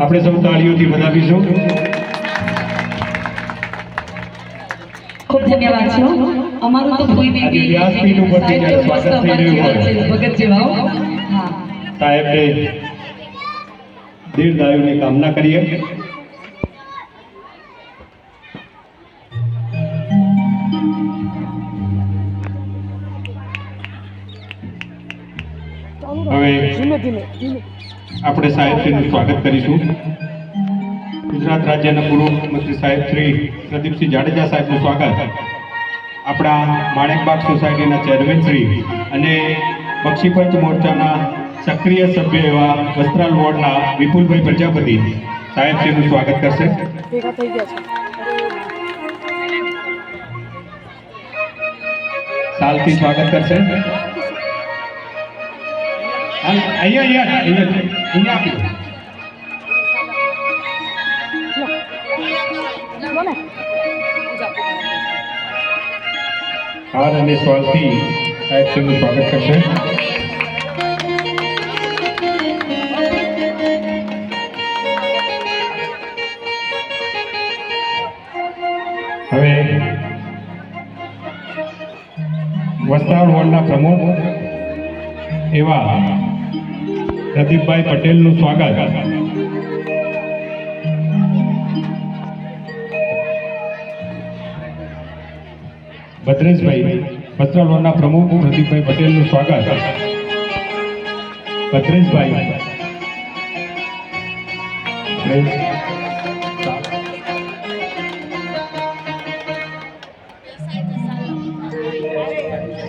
આપણે સૌ તાળીઓથી બનાવીશું. તો કોઈ બી વ્યાસપીઠ ઉપરથી કામના કરીએ. હવે આપણે સાહેબશ્રીનું સ્વાગત કરીશું. ગુજરાત રાજ્યના પૂર્વ મુખ્યમંત્રી સાહેબ શ્રી પ્રદીપસિંહ જાડેજા સાહેબનું સ્વાગત. આપણા માણેકબાગ સોસાયટીના ચેરમેન શ્રી અને બક્ષીપંચ મોરચાના સક્રિય સભ્ય એવા વસ્ત્રાલ વોર્ડના વિપુલભાઈ પ્રજાપતિ સાહેબશ્રીનું સ્વાગત કરશે. સાલથી સ્વાગત કરશે. અહીંયા અહીંયા અહીંયા. અહીંયા આપી હાર અને કરશે. હવે વસ્ત્રાલ વોર્ડના પ્રમુખ એવા પ્રદીપભાઈ પટેલનું સ્વાગત. ભદ્રેશભાઈ પત્રાલોના પ્રમુખ પ્રદીપભાઈ પટેલનું સ્વાગત. ભદ્રેશભાઈ.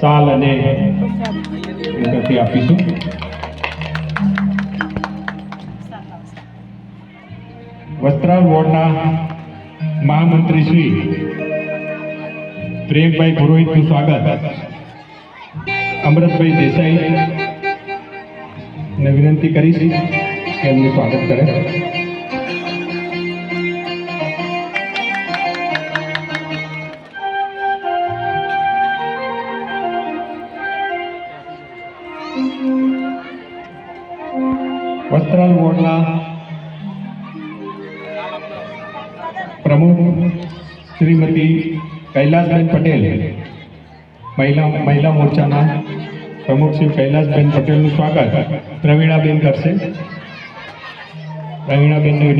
સાલ અને આપીશું. વસ્ત્રાલ વોર્ડના મહામંત્રી શ્રી પ્રિયંકભાઈ પુરોહિતનું સ્વાગત. અમૃતભાઈ દેસાઈ ને વિનંતી કરીશ કે એમનું સ્વાગત કરે. વસ્ત્રાલ વોર્ડના પ્રમુખ શ્રીમતી કૈલાસબેન પટેલ, મહિલા મહિલા મોરચાના પ્રમુખ શ્રી કૈલાસબેન પટેલનું સ્વાગત પ્રવીણાબેન કરશે. પ્રવીણાબેનને